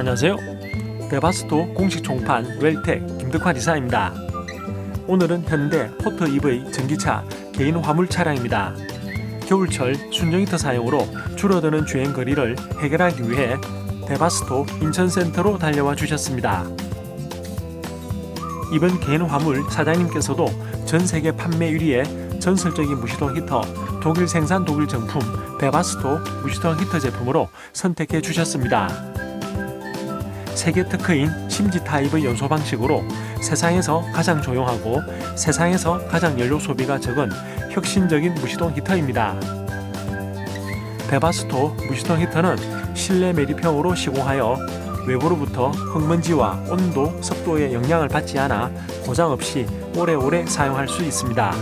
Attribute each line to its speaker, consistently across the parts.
Speaker 1: 안녕하세요. 데바스토 공식 총판 웰텍 김덕환 이사입니다. 오늘은 현대 포터 EV 전기차 개인 화물 차량입니다. 겨울철 순정 히터 사용으로 줄어드는 주행 거리를 해결하기 위해 데바스토 인천센터로 달려와 주셨습니다. 이번 개인 화물 사장님께서도 전 세계 판매 1위의 전설적인 무시동 히터 독일 생산 독일 정품 데바스토 무시동 히터 제품으로 선택해 주셨습니다. 세계 특허인 심지 타입의 연소 방식으로 세상에서 가장 조용하고 세상에서 가장 연료 소비가 적은 혁신적인 무시동 히터입니다. 데바스토 무시동 히터는 실내 매립형으로 시공하여 외부로부터 흙먼지와 온도, 습도의 영향을 받지 않아 고장 없이 오래오래 사용할 수 있습니다.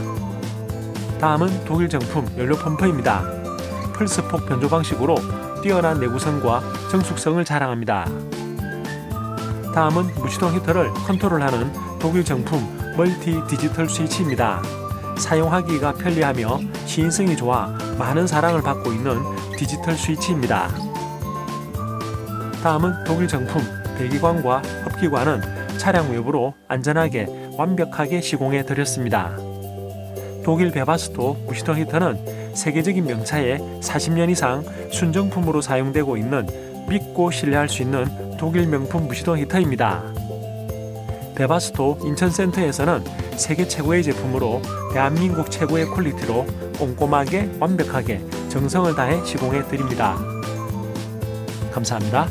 Speaker 1: 다음은 독일 정품 연료 펌프입니다. 플스폭 변조 방식으로 뛰어난 내구성과 정숙성을 자랑합니다. 다음은 무시동 히터를 컨트롤하는 독일 정품 멀티 디지털 스위치입니다. 사용하기가 편리하며 시인성이 좋아 많은 사랑을 받고 있는 디지털 스위치입니다. 다음은 독일 정품 배기관과 흡기관은 차량 외부로 안전하게 완벽하게 시공해 드렸습니다. 독일 베바스토 무시동 히터는 세계적인 명차에 40년 이상 순정품으로 사용되고 있는 믿고 신뢰할 수 있는 독일 명품 무시동 히터입니다. 베바스토 인천센터에서는 세계 최고의 제품으로 대한민국 최고의 퀄리티로 꼼꼼하게 완벽하게 정성을 다해 시공해 드립니다. 감사합니다.